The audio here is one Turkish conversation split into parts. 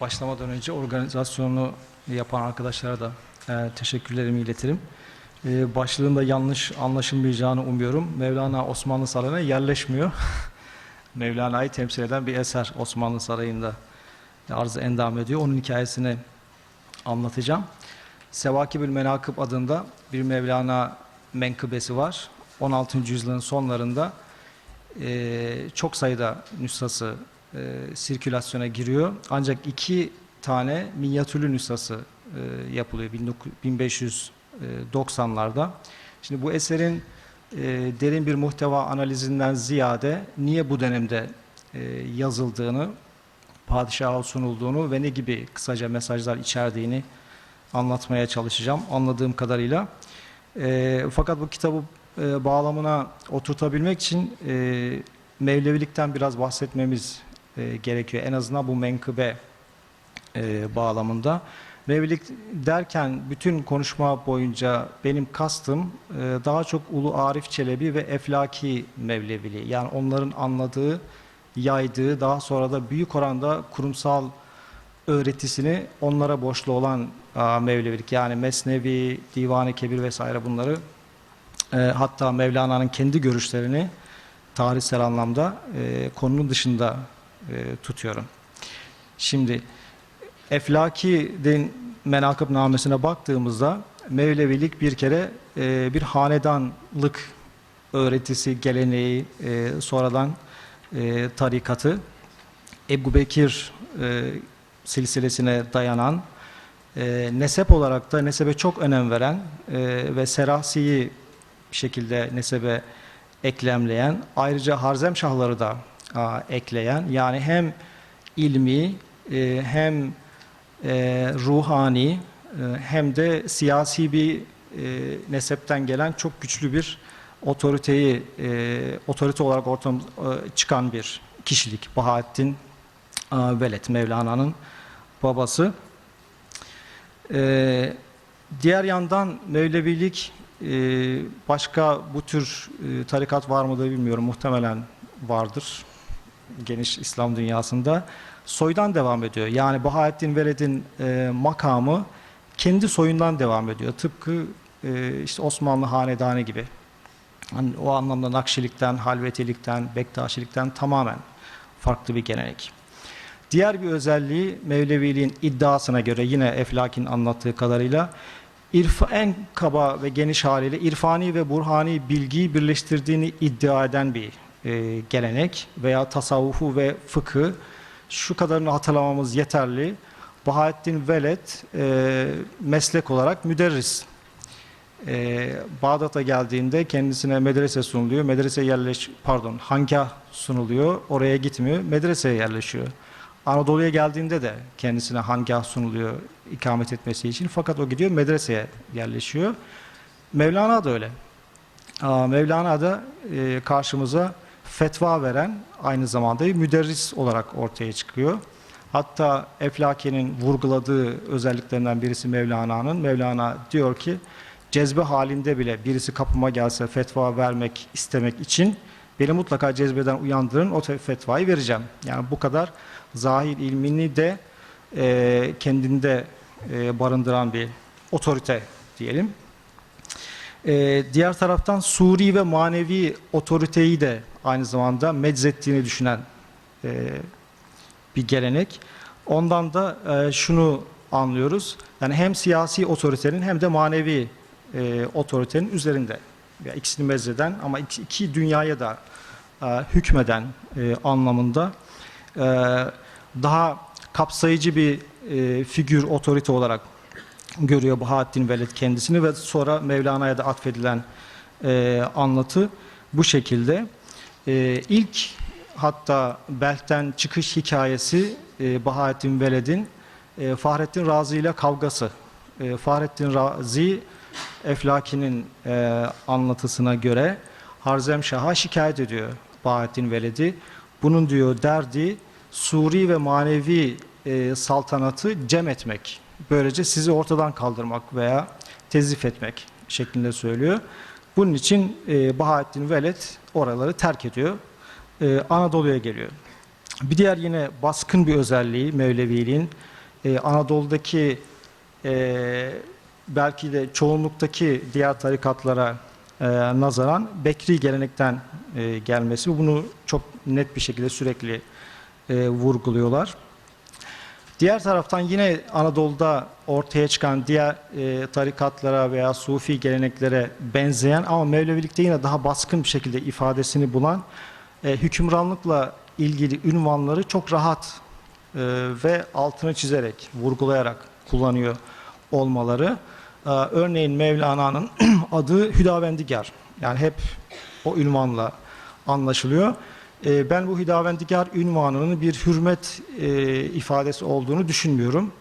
Başlamadan önce organizasyonu yapan arkadaşlara da e, teşekkürlerimi iletirim. E, başlığında yanlış anlaşılmayacağını umuyorum. Mevlana Osmanlı Sarayı'na yerleşmiyor. Mevlana'yı temsil eden bir eser Osmanlı Sarayı'nda arz endam ediyor. Onun hikayesini anlatacağım. Sevakibül Menakıb adında bir Mevlana menkıbesi var. 16. yüzyılın sonlarında e, çok sayıda nüshası e, sirkülasyona giriyor. Ancak iki tane minyatürlü nüshası e, yapılıyor 1590'larda. Şimdi bu eserin e, derin bir muhteva analizinden ziyade niye bu dönemde e, yazıldığını, padişaha sunulduğunu ve ne gibi kısaca mesajlar içerdiğini anlatmaya çalışacağım anladığım kadarıyla. E, fakat bu kitabı e, bağlamına oturtabilmek için e, Mevlevilikten biraz bahsetmemiz e, gerekiyor. En azından bu menkıbe e, bağlamında. Mevlevilik derken bütün konuşma boyunca benim kastım e, daha çok Ulu Arif Çelebi ve Eflaki Mevleviliği. Yani onların anladığı, yaydığı, daha sonra da büyük oranda kurumsal öğretisini onlara borçlu olan a, Mevlevilik. Yani Mesnevi, Divan-ı Kebir vesaire bunları e, hatta Mevlana'nın kendi görüşlerini tarihsel anlamda e, konunun dışında e, tutuyorum. Şimdi Eflaki'nin menakıb namesine baktığımızda Mevlevilik bir kere e, bir hanedanlık öğretisi, geleneği, e, sonradan e, tarikatı Ebu Bekir e, silsilesine dayanan e, nesep olarak da nesebe çok önem veren e, ve serasiyi bir şekilde nesebe eklemleyen ayrıca Harzem Şahları da a, ekleyen yani hem ilmi e, hem e, ruhani e, hem de siyasi bir e, nesepten gelen çok güçlü bir otoriteyi e, otorite olarak ortam e, çıkan bir kişilik Bahattin a, Veled Mevlana'nın babası. E, diğer yandan Mevlevilik e, başka bu tür e, tarikat var mı da bilmiyorum. Muhtemelen vardır geniş İslam dünyasında. Soydan devam ediyor. Yani Bahattin Veled'in e, makamı kendi soyundan devam ediyor. Tıpkı e, işte Osmanlı Hanedanı gibi. Hani o anlamda Nakşilikten, Halvetilikten, Bektaşilikten tamamen farklı bir gelenek. Diğer bir özelliği Mevleviliğin iddiasına göre yine Eflak'in anlattığı kadarıyla irfa, en kaba ve geniş haliyle irfani ve burhani bilgiyi birleştirdiğini iddia eden bir e, gelenek veya tasavvufu ve fıkı şu kadarını hatırlamamız yeterli. Bahattin Veled e, meslek olarak müderris. E, Bağdat'a geldiğinde kendisine medrese sunuluyor. Medrese yerleş pardon hangah sunuluyor. Oraya gitmiyor. Medreseye yerleşiyor. Anadolu'ya geldiğinde de kendisine hangah sunuluyor ikamet etmesi için. Fakat o gidiyor medreseye yerleşiyor. Mevlana da öyle. Mevlana da e, karşımıza fetva veren aynı zamanda müderris olarak ortaya çıkıyor. Hatta Eflaki'nin vurguladığı özelliklerinden birisi Mevlana'nın. Mevlana diyor ki cezbe halinde bile birisi kapıma gelse fetva vermek istemek için beni mutlaka cezbeden uyandırın o fetvayı vereceğim. Yani bu kadar zahir ilmini de e, kendinde e, barındıran bir otorite diyelim. E, diğer taraftan suri ve manevi otoriteyi de aynı zamanda meczettiğini düşünen e, bir gelenek. Ondan da e, şunu anlıyoruz. Yani hem siyasi otoritenin hem de manevi e, otoritenin üzerinde. Ya ikisini mezleden ama iki, iki dünyaya da e, hükmeden e, anlamında e, daha kapsayıcı bir e, figür, otorite olarak görüyor Bahattin Veled kendisini ve sonra Mevlana'ya da atfedilen e, anlatı bu şekilde. E, ilk hatta Belh'ten çıkış hikayesi e, Bahattin Veled'in e, Fahrettin Razi ile kavgası. E, Fahrettin Razi Eflaki'nin e, anlatısına göre Harzem Şah'a şikayet ediyor Bahattin Veled'i. Bunun diyor derdi suri ve manevi e, saltanatı cem etmek. Böylece sizi ortadan kaldırmak veya tezif etmek şeklinde söylüyor. Bunun için e, Bahattin Veled oraları terk ediyor. E, Anadolu'ya geliyor. Bir diğer yine baskın bir özelliği Mevleviliğin e, Anadolu'daki e, belki de çoğunluktaki diğer tarikatlara e, nazaran Bekri gelenekten e, gelmesi. Bunu çok net bir şekilde sürekli e, vurguluyorlar. Diğer taraftan yine Anadolu'da ortaya çıkan diğer e, tarikatlara veya Sufi geleneklere benzeyen ama Mevlevilikte yine daha baskın bir şekilde ifadesini bulan e, hükümranlıkla ilgili ünvanları çok rahat e, ve altını çizerek, vurgulayarak kullanıyor olmaları. E, örneğin Mevlana'nın adı Hüdavendigar. Yani hep o ünvanla anlaşılıyor. E, ben bu Hüdavendigar ünvanının bir hürmet e, ifadesi olduğunu düşünmüyorum.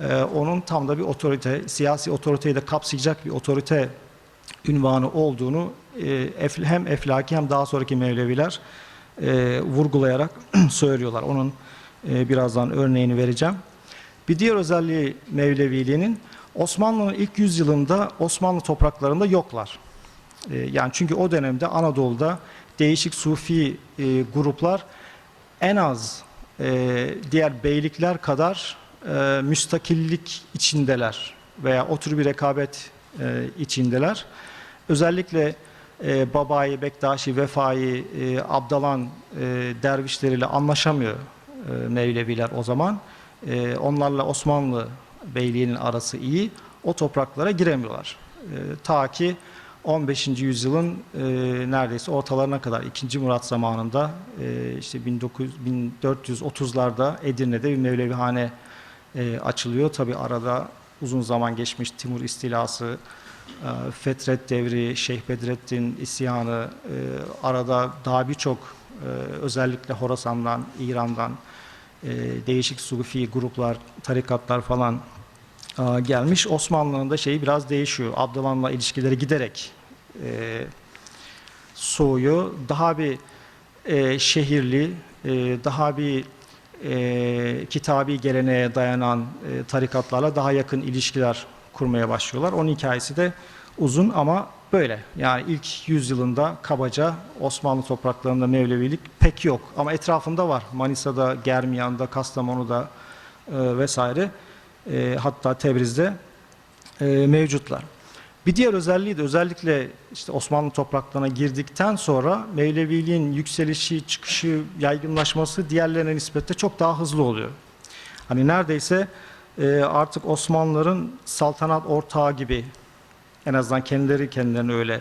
E, onun tam da bir otorite, siyasi otoriteyi de kapsayacak bir otorite ünvanı olduğunu e, hem Eflaki hem daha sonraki Mevleviler e, vurgulayarak söylüyorlar. Onun e, birazdan örneğini vereceğim. Bir diğer özelliği Mevleviliğinin Osmanlı'nın ilk yüzyılında Osmanlı topraklarında yoklar. Yani çünkü o dönemde Anadolu'da değişik sufi e, gruplar en az e, diğer beylikler kadar e, müstakillik içindeler veya o tür bir rekabet e, içindeler. Özellikle e, Babai, Bektaşi, Vefai, e, Abdalan e, dervişleriyle anlaşamıyor e, Mevleviler o zaman. E, onlarla Osmanlı beyliğinin arası iyi. O topraklara giremiyorlar. E, ta ki 15. yüzyılın e, neredeyse ortalarına kadar 2. Murat zamanında e, işte 1900, 1430'larda Edirne'de bir Mevlevihane e, açılıyor. Tabi arada uzun zaman geçmiş Timur istilası, e, Fetret devri, Şeyh Bedrettin isyanı, e, arada daha birçok e, özellikle Horasan'dan, İran'dan e, değişik sufi gruplar, tarikatlar falan gelmiş. Osmanlı'nın da şeyi biraz değişiyor. Abdülham'la ilişkileri giderek e, soğuyor. Daha bir e, şehirli, e, daha bir e, kitabi geleneğe dayanan e, tarikatlarla daha yakın ilişkiler kurmaya başlıyorlar. Onun hikayesi de uzun ama böyle. Yani ilk yüzyılında kabaca Osmanlı topraklarında Mevlevilik pek yok. Ama etrafında var. Manisa'da, Germiyan'da, Kastamonu'da e, vesaire. E, hatta Tebriz'de e, mevcutlar. Bir diğer özelliği de özellikle işte Osmanlı topraklarına girdikten sonra Mevleviliğin yükselişi, çıkışı, yaygınlaşması diğerlerine nispetle çok daha hızlı oluyor. Hani neredeyse e, artık Osmanlıların saltanat ortağı gibi en azından kendileri kendilerini öyle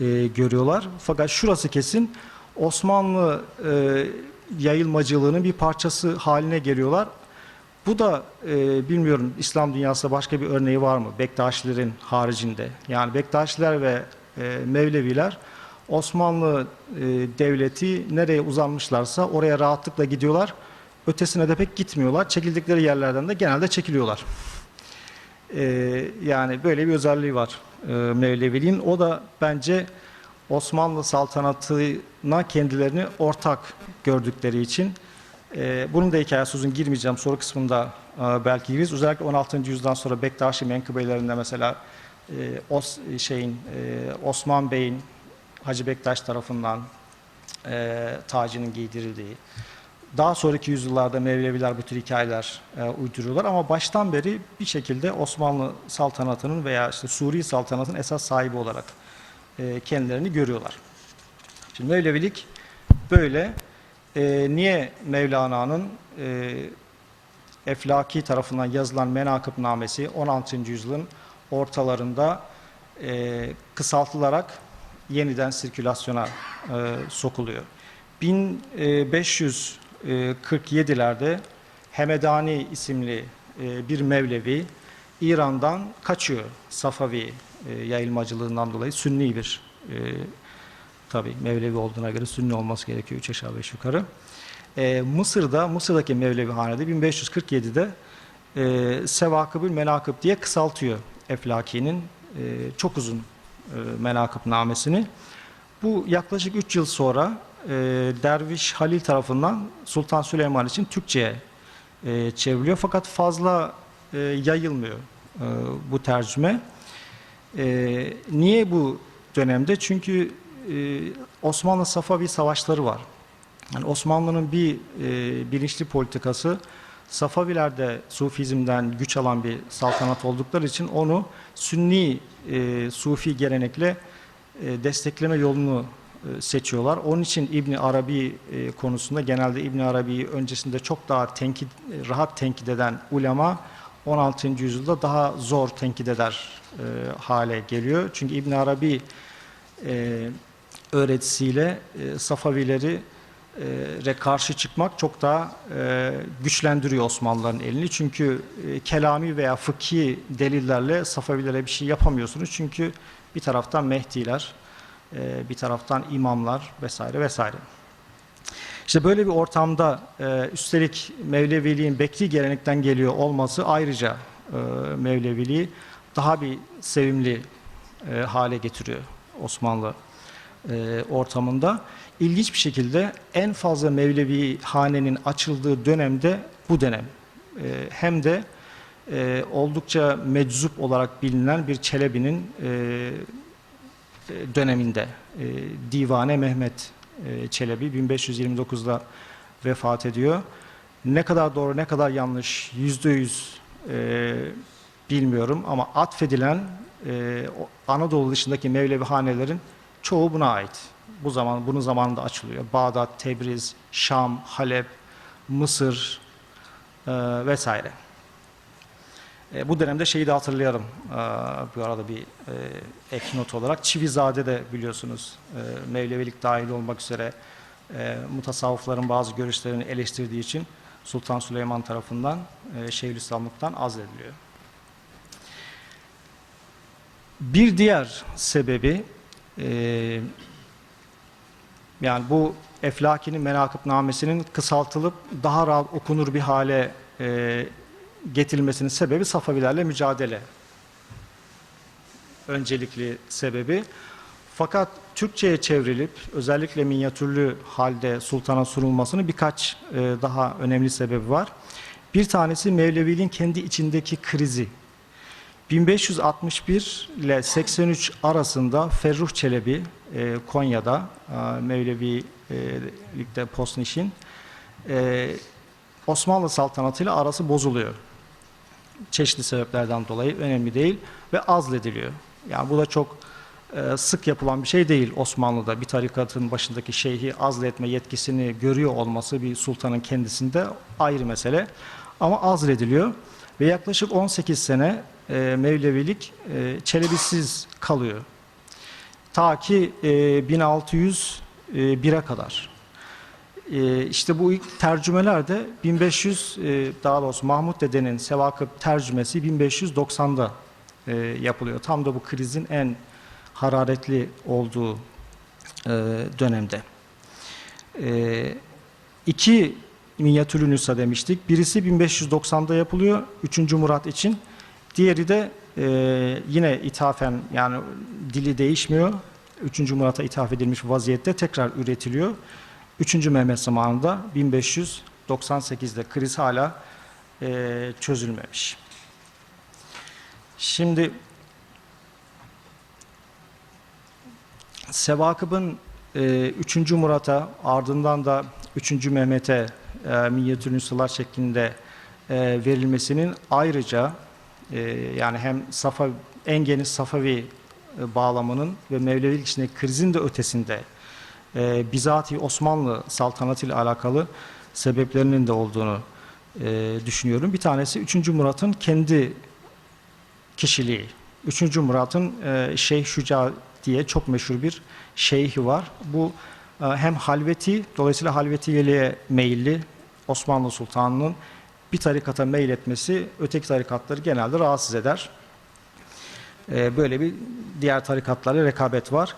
e, görüyorlar. Fakat şurası kesin Osmanlı e, yayılmacılığının bir parçası haline geliyorlar. Bu da e, bilmiyorum İslam dünyasında başka bir örneği var mı Bektaşilerin haricinde? Yani Bektaşiler ve e, Mevleviler Osmanlı e, devleti nereye uzanmışlarsa oraya rahatlıkla gidiyorlar. Ötesine de pek gitmiyorlar. Çekildikleri yerlerden de genelde çekiliyorlar. E, yani böyle bir özelliği var e, Mevleviliğin. O da bence Osmanlı saltanatına kendilerini ortak gördükleri için ee, bunun da hikayesi uzun girmeyeceğim. Soru kısmında e, belki gireriz. Özellikle 16. yüzyıldan sonra Bektaşi menkıbelerinde mesela e, Os, şeyin e, Osman Bey'in Hacı Bektaş tarafından e, tacının giydirildiği. Daha sonraki yüzyıllarda Mevleviler bu tür hikayeler e, uyduruyorlar ama baştan beri bir şekilde Osmanlı saltanatının veya işte Suri saltanatın esas sahibi olarak e, kendilerini görüyorlar. Şimdi Mevlevilik böyle. E, niye Mevlana'nın e, Eflaki tarafından yazılan menakıbnamesi 16. yüzyılın ortalarında e, kısaltılarak yeniden sirkülasyona e, sokuluyor. 1547'lerde Hemedani isimli e, bir Mevlevi İran'dan kaçıyor Safavi e, yayılmacılığından dolayı Sünni bir e, Tabi Mevlevi olduğuna göre Sünni olması gerekiyor 3 aşağı 5 yukarı. Ee, Mısır'da, Mısır'daki Mevlevi hanede 1547'de e, Sevakıbül Menakıb diye kısaltıyor Eflaki'nin e, çok uzun e, menakıb namesini. Bu yaklaşık 3 yıl sonra e, Derviş Halil tarafından Sultan Süleyman için Türkçe'ye e, çevriliyor. Fakat fazla e, yayılmıyor e, bu tercüme. E, niye bu dönemde? Çünkü e, Osmanlı Safavi savaşları var. Yani Osmanlı'nın bir e, bilinçli politikası Safavilerde Sufizmden güç alan bir saltanat oldukları için onu Sünni e, Sufi gelenekle e, destekleme yolunu e, seçiyorlar. Onun için İbni Arabi e, konusunda genelde İbni Arabi'yi öncesinde çok daha tenkit, e, rahat tenkit eden ulema 16. yüzyılda daha zor tenkit eder e, hale geliyor. Çünkü İbn Arabi e, öğretisiyle e, Safavileri e, karşı çıkmak çok daha e, güçlendiriyor Osmanlıların elini. Çünkü e, kelami veya fıkhi delillerle Safavilere bir şey yapamıyorsunuz. Çünkü bir taraftan Mehdiler, e, bir taraftan imamlar vesaire vesaire. İşte böyle bir ortamda e, üstelik Mevleviliğin Bekri gelenekten geliyor olması ayrıca e, Mevleviliği daha bir sevimli e, hale getiriyor Osmanlı e, ortamında. İlginç bir şekilde en fazla Mevlevi hanenin açıldığı dönemde bu dönem. E, hem de e, oldukça meczup olarak bilinen bir Çelebi'nin döneminde Divane Mehmet Çelebi 1529'da vefat ediyor. Ne kadar doğru ne kadar yanlış yüzde yüz bilmiyorum ama atfedilen Anadolu dışındaki Mevlevi hanelerin çoğu buna ait. Bu zaman bunun zamanında açılıyor. Bağdat, Tebriz, Şam, Halep, Mısır e, vesaire. E, bu dönemde şeyi de hatırlayalım. E, bu arada bir e, ek not olarak. Çivizade de biliyorsunuz e, Mevlevilik dahil olmak üzere e, mutasavvıfların bazı görüşlerini eleştirdiği için Sultan Süleyman tarafından e, Şeyhülislamlıktan azlediliyor. Bir diğer sebebi e, yani bu Eflaki'nin menakıbnamesinin kısaltılıp daha rahat okunur bir hale e, getirilmesinin sebebi Safavilerle mücadele. Öncelikli sebebi. Fakat Türkçe'ye çevrilip özellikle minyatürlü halde sultana sunulmasının birkaç e, daha önemli sebebi var. Bir tanesi Mevleviliğin kendi içindeki krizi. 1561 ile 83 arasında Ferruh Çelebi e, Konya'da e, Mevlevilikte Postnişin e, Osmanlı saltanatıyla arası bozuluyor. Çeşitli sebeplerden dolayı önemli değil ve azlediliyor. Yani bu da çok e, sık yapılan bir şey değil Osmanlı'da. Bir tarikatın başındaki şeyhi azletme yetkisini görüyor olması bir sultanın kendisinde ayrı mesele. Ama azlediliyor ve yaklaşık 18 sene e, Mevlevilik e, Çelebisiz kalıyor. Ta ki e, 1601'e kadar. E, işte bu ilk tercümeler de 1500 e, daha doğrusu Mahmut Dede'nin Sevakıp tercümesi 1590'da e, yapılıyor. Tam da bu krizin en hararetli olduğu e, dönemde. E, iki minyatürü nüsa demiştik. Birisi 1590'da yapılıyor 3. Murat için. Diğeri de e, yine ithafen yani dili değişmiyor. 3. Murat'a ithaf edilmiş vaziyette tekrar üretiliyor. 3. Mehmet zamanında 1598'de kriz hala e, çözülmemiş. Şimdi Sevakıb'ın e, 3. Murat'a ardından da 3. Mehmet'e e, minyatür nüshalar şeklinde e, verilmesinin ayrıca e, yani hem Safa en geniş Safavi e, bağlamının ve Mevlevilik içindeki krizin de ötesinde e, bizatihi Osmanlı saltanatı ile alakalı sebeplerinin de olduğunu e, düşünüyorum. Bir tanesi 3. Murat'ın kendi kişiliği. 3. Murat'ın e, Şeyh Şuca diye çok meşhur bir şeyhi var. Bu e, hem halveti, dolayısıyla halvetiyeliğe meyilli Osmanlı Sultanı'nın bir tarikata meyletmesi öteki tarikatları genelde rahatsız eder. E, böyle bir diğer tarikatlarla rekabet var.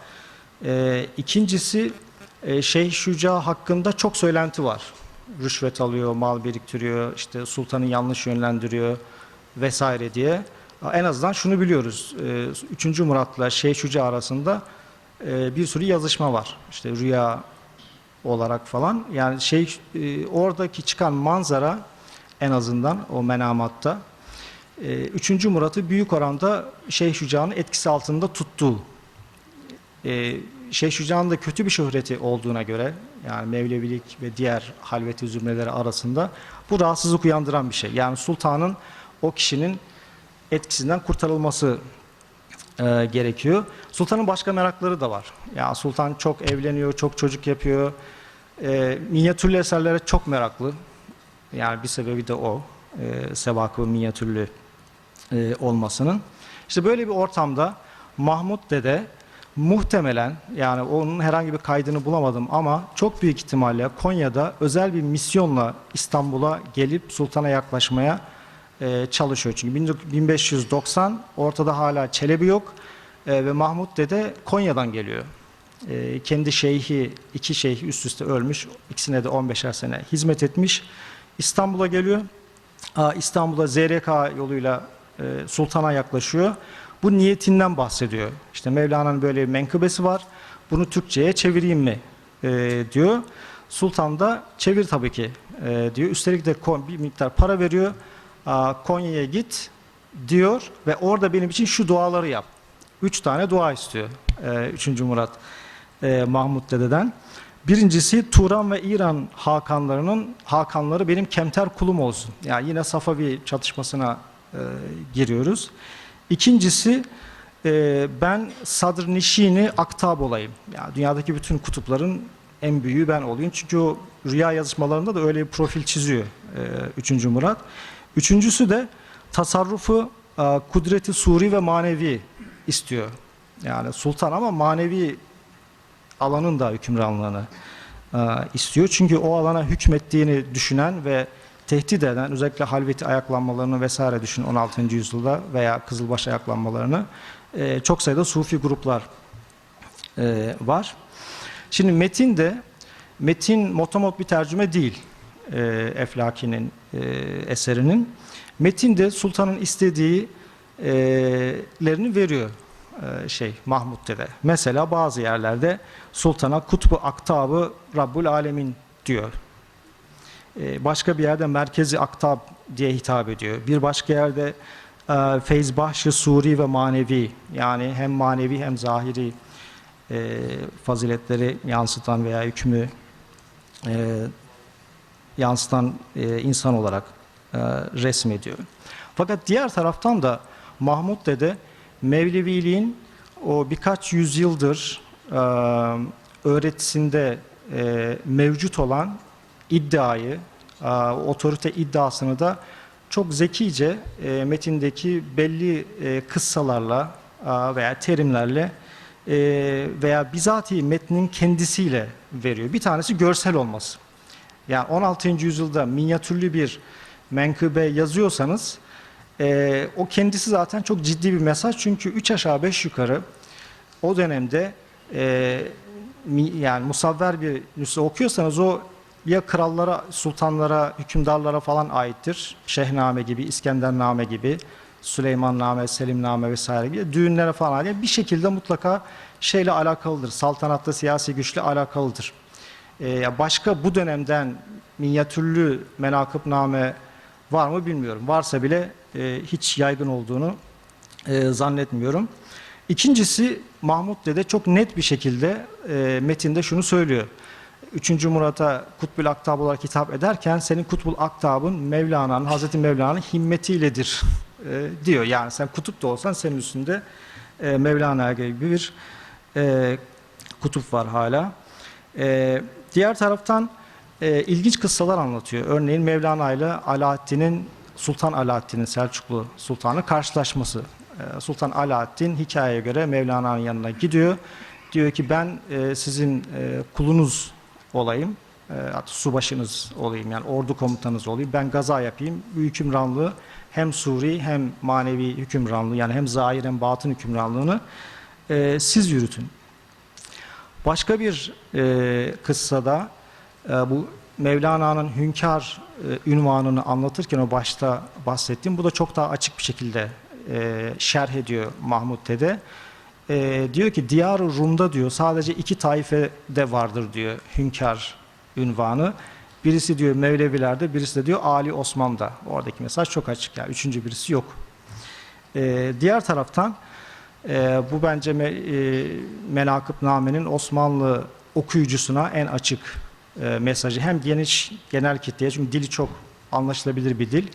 E, ikincisi e, Şeyh Şuca hakkında çok söylenti var. Rüşvet alıyor, mal biriktiriyor, işte sultanı yanlış yönlendiriyor vesaire diye. En azından şunu biliyoruz. 3. Murat'la Şeyh Şuca arasında e, bir sürü yazışma var. İşte rüya olarak falan. Yani şey e, oradaki çıkan manzara en azından o menamatta 3. Murat'ı büyük oranda Şeyh Şuca'nın etkisi altında tuttu. Şeyh Şüca'nın da kötü bir şöhreti olduğuna göre yani Mevlevilik ve diğer halveti zümreleri arasında bu rahatsızlık uyandıran bir şey. Yani sultanın o kişinin etkisinden kurtarılması e, gerekiyor. Sultanın başka merakları da var. Yani sultan çok evleniyor, çok çocuk yapıyor. E, minyatürlü eserlere çok meraklı. Yani bir sebebi de o. E, sevakı minyatürlü e, olmasının. İşte böyle bir ortamda Mahmut Dede muhtemelen yani onun herhangi bir kaydını bulamadım ama çok büyük ihtimalle Konya'da özel bir misyonla İstanbul'a gelip sultana yaklaşmaya e, çalışıyor. Çünkü 1590 ortada hala Çelebi yok e, ve Mahmut Dede Konya'dan geliyor. E, kendi şeyhi, iki şeyhi üst üste ölmüş. İkisine de 15'er sene hizmet etmiş. İstanbul'a geliyor. İstanbul'a ZRK yoluyla e, sultana yaklaşıyor. Bu niyetinden bahsediyor. İşte Mevlana'nın böyle bir menkıbesi var. Bunu Türkçe'ye çevireyim mi e, diyor. Sultan da çevir tabii ki e, diyor. Üstelik de bir miktar para veriyor. Konya'ya git diyor ve orada benim için şu duaları yap. Üç tane dua istiyor 3. Murat Mahmut dededen. Birincisi Turan ve İran hakanlarının hakanları benim kemter kulum olsun. Yani yine Safavi çatışmasına e, giriyoruz. İkincisi e, ben Sadr Nişini Aktab olayım. Yani dünyadaki bütün kutupların en büyüğü ben olayım. Çünkü o rüya yazışmalarında da öyle bir profil çiziyor e, 3. Murat. Üçüncüsü de tasarrufu e, kudreti suri ve manevi istiyor. Yani sultan ama manevi alanın da hükümranlığını e, istiyor. Çünkü o alana hükmettiğini düşünen ve tehdit eden özellikle halveti ayaklanmalarını vesaire düşün 16. yüzyılda veya Kızılbaş ayaklanmalarını e, çok sayıda sufi gruplar e, var. Şimdi metin de metin motomot bir tercüme değil e, Eflaki'nin e, eserinin. Metin de sultanın istediği lerini veriyor e, şey Mahmut Dede. Mesela bazı yerlerde sultana kutbu aktabı Rabbul Alemin diyor. E, başka bir yerde merkezi aktab diye hitap ediyor. Bir başka yerde e, feyzbahşı suri ve manevi yani hem manevi hem zahiri e, faziletleri yansıtan veya hükmü e, yansıtan insan olarak e, resmediyor. Fakat diğer taraftan da Mahmut Dede Mevleviliğin o birkaç yüzyıldır e, öğretisinde e, mevcut olan iddiayı, e, otorite iddiasını da çok zekice e, metindeki belli e, kıssalarla e, veya terimlerle e, veya bizatihi metnin kendisiyle veriyor. Bir tanesi görsel olması. Yani 16. yüzyılda minyatürlü bir menkıbe yazıyorsanız e, o kendisi zaten çok ciddi bir mesaj. Çünkü 3 aşağı 5 yukarı o dönemde e, yani musavver bir nüshe okuyorsanız o ya krallara, sultanlara, hükümdarlara falan aittir. Şehname gibi, İskendername gibi, Süleymanname, Selimname vesaire gibi düğünlere falan ait. Bir şekilde mutlaka şeyle alakalıdır. Saltanatla, siyasi güçle alakalıdır. Ee, başka bu dönemden minyatürlü menakıbname var mı bilmiyorum. Varsa bile e, hiç yaygın olduğunu e, zannetmiyorum. İkincisi Mahmut Dede çok net bir şekilde e, metinde şunu söylüyor. Üçüncü Murat'a Kutbul Aktab olarak hitap ederken senin Kutbul Aktab'ın Mevlana'nın, Hazreti Mevlana'nın himmetiyledir e, diyor. Yani sen kutup da olsan senin üstünde e, Mevlana gibi bir e, kutup var hala. E, diğer taraftan e, ilginç kıssalar anlatıyor. Örneğin Mevlana ile Alaaddin'in Sultan Alaaddin'in Selçuklu Sultan'ı karşılaşması. E, Sultan Alaaddin hikayeye göre Mevlana'nın yanına gidiyor. Diyor ki ben e, sizin e, kulunuz olayım. E, subaşınız olayım yani ordu komutanınız olayım. Ben gaza yapayım. Hükümranlığı hem suri hem manevi hükümranlığı yani hem zahir hem batın hükümranlığını siz yürütün. Başka bir kıssada bu Mevlana'nın hünkâr e, ünvanını anlatırken o başta bahsettiğim bu da çok daha açık bir şekilde e, şerh ediyor Mahmut Dede. E, diyor ki Diyar-ı Rum'da diyor sadece iki taifede vardır diyor hünkâr ünvanı. Birisi diyor Mevlevilerde, birisi de diyor Ali Osman'da. Oradaki mesaj çok açık yani üçüncü birisi yok. E, diğer taraftan E, bu bence me, e, Menakıbname'nin Osmanlı okuyucusuna en açık e, mesajı. Hem geniş genel kitleye çünkü dili çok anlaşılabilir bir dil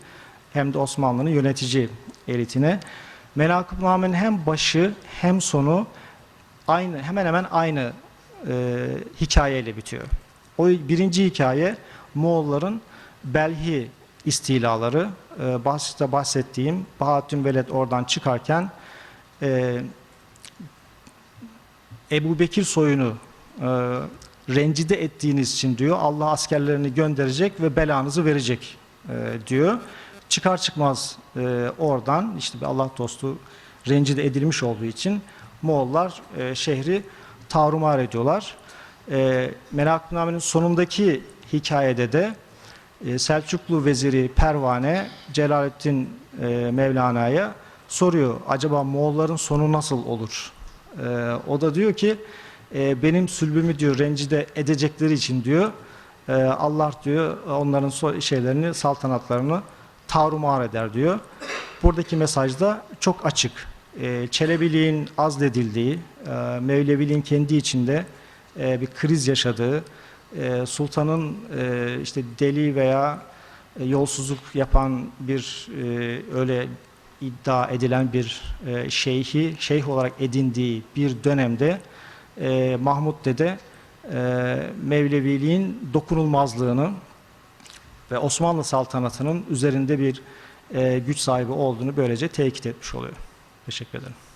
hem de Osmanlı'nın yönetici elitine. Menakıbname'nin hem başı hem sonu aynı hemen hemen aynı e, hikayeyle bitiyor. O birinci hikaye Moğolların Belhi istilaları. E, başta bahsettiğim Bahattin Veled oradan çıkarken e, Ebu Bekir soyunu e, rencide ettiğiniz için diyor Allah askerlerini gönderecek ve belanızı verecek e, diyor. Çıkar çıkmaz e, oradan işte bir Allah dostu rencide edilmiş olduğu için Moğollar e, şehri tarumar ediyorlar. E, Menakıbname'nin sonundaki hikayede de e, Selçuklu veziri Pervane Celaleddin e, Mevlana'ya soruyor acaba Moğolların sonu nasıl olur? E, o da diyor ki e, benim sülbümü diyor rencide edecekleri için diyor e, Allah diyor onların so- şeylerini saltanatlarını tarumar eder diyor. Buradaki mesaj da çok açık. E, Çelebiliğin azledildiği, e, Mevleviliğin kendi içinde e, bir kriz yaşadığı, e, sultanın e, işte deli veya e, yolsuzluk yapan bir e, öyle iddia edilen bir e, şeyhi şeyh olarak edindiği bir dönemde e, Mahmud Dede e, Mevleviliğin dokunulmazlığını ve Osmanlı saltanatının üzerinde bir e, güç sahibi olduğunu böylece tekit etmiş oluyor. Teşekkür ederim.